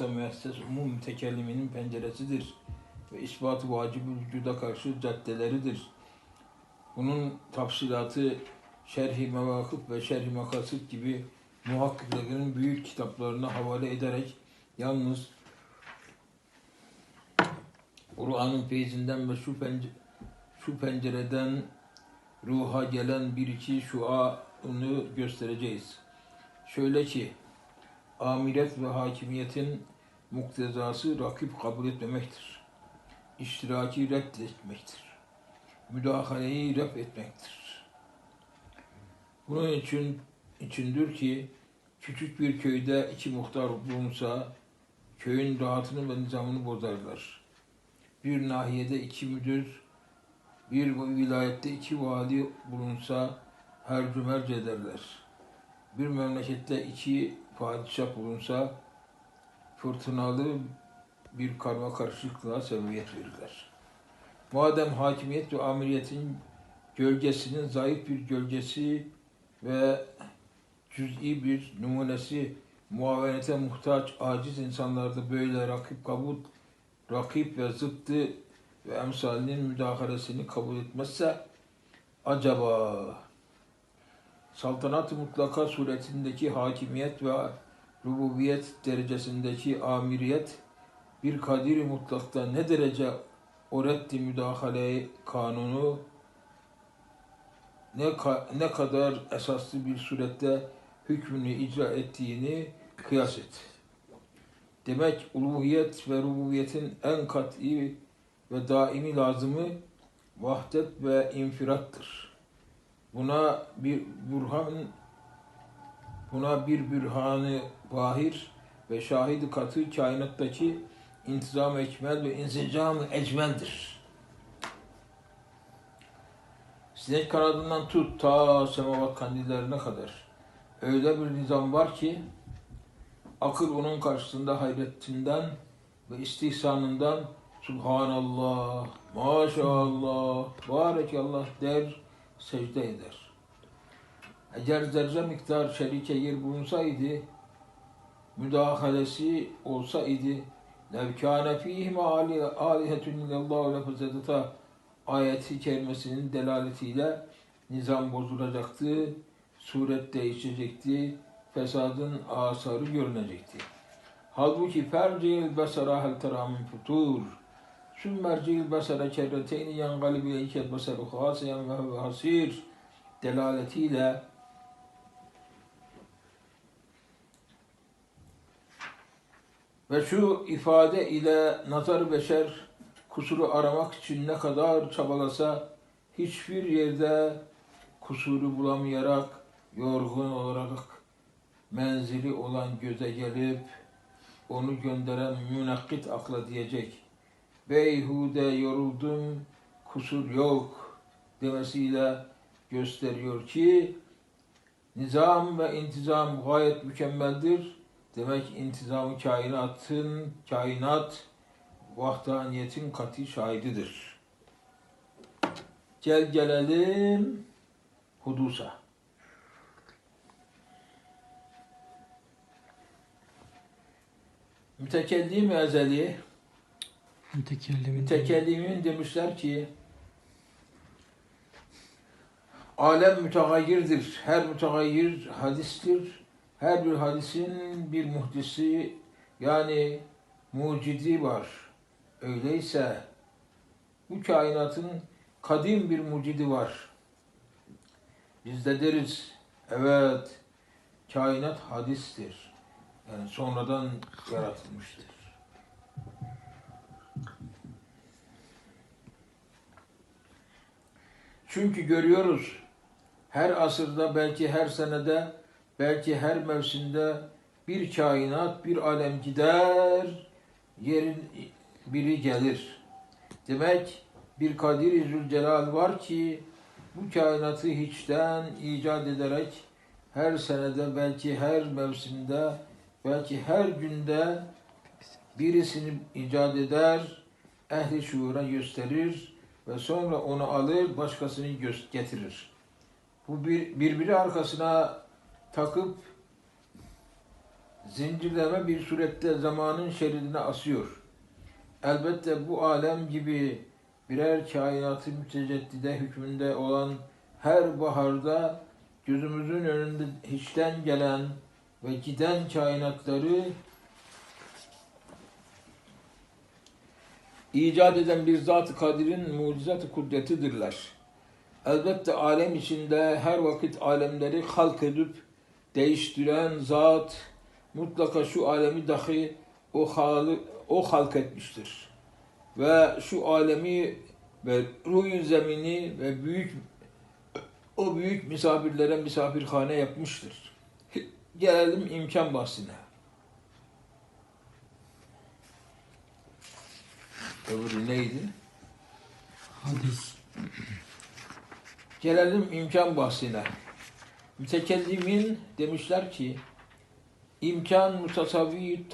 yoksa müesses umum mütekelliminin penceresidir ve ispat-ı vacib-ü vücuda karşı caddeleridir. Bunun tafsilatı Şerh-i Mevakıf ve Şerh-i Makasit gibi muhakkiklerin büyük kitaplarına havale ederek yalnız Kur'an'ın feyzinden ve şu, pence- şu pencereden ruha gelen bir iki şuanı göstereceğiz. Şöyle ki, amiret ve hakimiyetin muktezası rakip kabul etmemektir. İştiraki reddetmektir. Müdahaleyi ref etmektir. Bunun için içindir ki küçük bir köyde iki muhtar bulunsa köyün rahatını ve nizamını bozarlar. Bir nahiyede iki müdür, bir vilayette iki vali bulunsa her cümerc ederler. Bir memlekette iki padişah bulunsa fırtınalı bir karma karışıklığa sebebiyet verirler. Madem hakimiyet ve amiriyetin gölgesinin zayıf bir gölgesi ve cüz'i bir numunesi muavenete muhtaç aciz insanlarda böyle rakip kabul rakip ve zıttı ve emsalinin müdahalesini kabul etmezse acaba saltanat-ı mutlaka suretindeki hakimiyet ve rububiyet derecesindeki amiriyet bir kadiri mutlakta ne derece o reddi müdahale kanunu ne, ka- ne kadar esaslı bir surette hükmünü icra ettiğini kıyas et. Demek uluhiyet ve rububiyetin en kat'i ve daimi lazımı vahdet ve infirattır. Buna bir burhan buna bir bürhanı bahir ve şahidi katı kainattaki intizam ekmel ve insicam ecmeldir. Sinek kanadından tut ta semavat kandillerine kadar. Öyle bir nizam var ki akıl onun karşısında hayretinden ve istihsanından Subhanallah, Maşallah, Barekallah der, secde eder. Eğer zerre miktar şerike yer bulunsaydı, müdahalesi olsaydı, lev kâne fîhime âlihetun illallahu lefezedeta ayeti kerimesinin delaletiyle nizam bozulacaktı, suret değişecekti, fesadın asarı görünecekti. Halbuki fercil besara hel tera min futur. Sümmercil besara kerreteyni yangalib ileykel besaru hasiyen ve huve hasir delaletiyle ve şu ifade ile nazar beşer kusuru aramak için ne kadar çabalasa hiçbir yerde kusuru bulamayarak yorgun olarak menzili olan göze gelip onu gönderen münakkit akla diyecek. Beyhude yoruldum, kusur yok demesiyle gösteriyor ki nizam ve intizam gayet mükemmeldir. Demek intizam kainatın, kainat vahdaniyetin katı şahididir. Gel gelelim hudusa. Mütekellim ezeli, Mütekellimin mütekellimin demişler ki alem mütegayyirdir. Her mütegayyir hadistir. Her bir hadisin bir muhdisi yani mucidi var. Öyleyse bu kainatın kadim bir mucidi var. Biz de deriz evet kainat hadistir. Yani sonradan yaratılmıştır. Çünkü görüyoruz her asırda belki her senede belki her mevsimde bir kainat bir alem gider yerin biri gelir. Demek bir Kadir-i Zülcelal var ki bu kainatı hiçten icat ederek her senede belki her mevsimde belki her günde birisini icat eder, ehli şuura gösterir ve sonra onu alır başkasını getirir. Bu bir, birbiri arkasına takıp zincirleme bir surette zamanın şeridine asıyor. Elbette bu alem gibi birer kainatı müteceddide hükmünde olan her baharda gözümüzün önünde hiçten gelen ve giden kainatları icat eden bir Zat-ı Kadir'in mucizat-ı kudretidirler. Elbette alem içinde her vakit alemleri halk edip değiştiren zat mutlaka şu alemi dahi o, halı, o halk etmiştir. Ve şu alemi ve ruh zemini ve büyük o büyük misafirlere misafirhane yapmıştır. Gelelim imkan bahsine. Öbürü neydi? Hadis. Gelelim imkan bahsine. Mütekellimin demişler ki imkan mutasavvi